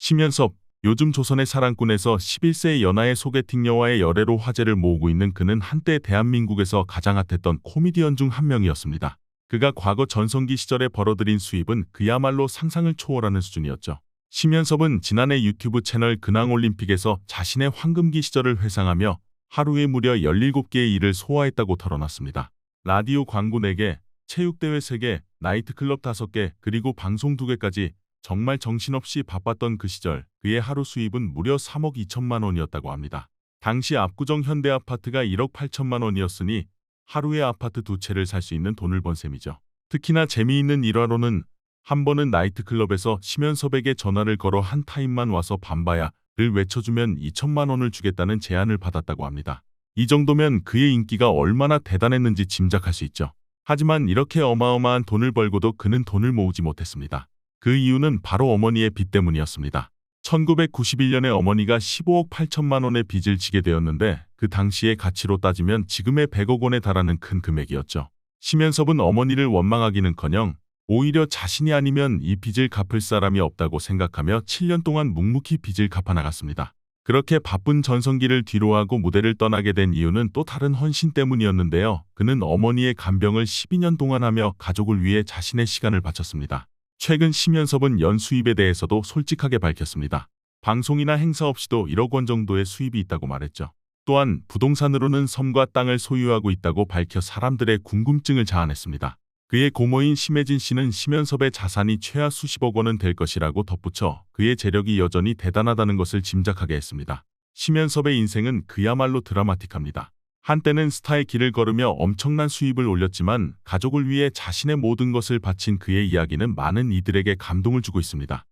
심연섭, 요즘 조선의 사랑꾼에서 11세의 연하의 소개팅 여와의 열애로 화제를 모으고 있는 그는 한때 대한민국에서 가장 핫했던 코미디언 중 한 명이었습니다. 그가 과거 전성기 시절에 벌어들인 수입은 그야말로 상상을 초월하는 수준이었죠. 심연섭은 지난해 유튜브 채널 근황올림픽에서 자신의 황금기 시절을 회상하며 하루에 무려 17개의 일을 소화했다고 털어놨습니다. 라디오 광고 4개, 체육대회 3개, 나이트클럽 5개, 그리고 방송 2개까지 정말 정신없이 바빴던 그 시절 그의 하루 수입은 무려 3억 2천만 원이었다고 합니다. 당시 압구정 현대 아파트가 1억 8천만 원이었으니 하루에 아파트 두 채를 살 수 있는 돈을 번 셈이죠. 특히나 재미있는 일화로는 한 번은 나이트클럽에서 심연섭에게 전화를 걸어 한 타임만 와서 밤바야를 외쳐주면 2천만 원을 주겠다는 제안을 받았다고 합니다. 이 정도면 그의 인기가 얼마나 대단했는지 짐작할 수 있죠. 하지만 이렇게 어마어마한 돈을 벌고도 그는 돈을 모으지 못했습니다. 그 이유는 바로 어머니의 빚 때문이었습니다. 1991년에 어머니가 15억 8천만 원의 빚을 지게 되었는데 그 당시의 가치로 따지면 지금의 100억 원에 달하는 큰 금액이었죠. 심연섭은 어머니를 원망하기는커녕 오히려 자신이 아니면 이 빚을 갚을 사람이 없다고 생각하며 7년 동안 묵묵히 빚을 갚아 나갔습니다. 그렇게 바쁜 전성기를 뒤로하고 무대를 떠나게 된 이유는 또 다른 헌신 때문이었는데요. 그는 어머니의 간병을 12년 동안 하며 가족을 위해 자신의 시간을 바쳤습니다. 최근 심연섭은 연 수입에 대해서도 솔직하게 밝혔습니다. 방송이나 행사 없이도 1억 원 정도의 수입이 있다고 말했죠. 또한 부동산으로는 섬과 땅을 소유하고 있다고 밝혀 사람들의 궁금증을 자아냈습니다. 그의 고모인 심혜진 씨는 심연섭의 자산이 최하 수십억 원은 될 것이라고 덧붙여 그의 재력이 여전히 대단하다는 것을 짐작하게 했습니다. 심연섭의 인생은 그야말로 드라마틱합니다. 한때는 스타의 길을 걸으며 엄청난 수입을 올렸지만 가족을 위해 자신의 모든 것을 바친 그의 이야기는 많은 이들에게 감동을 주고 있습니다.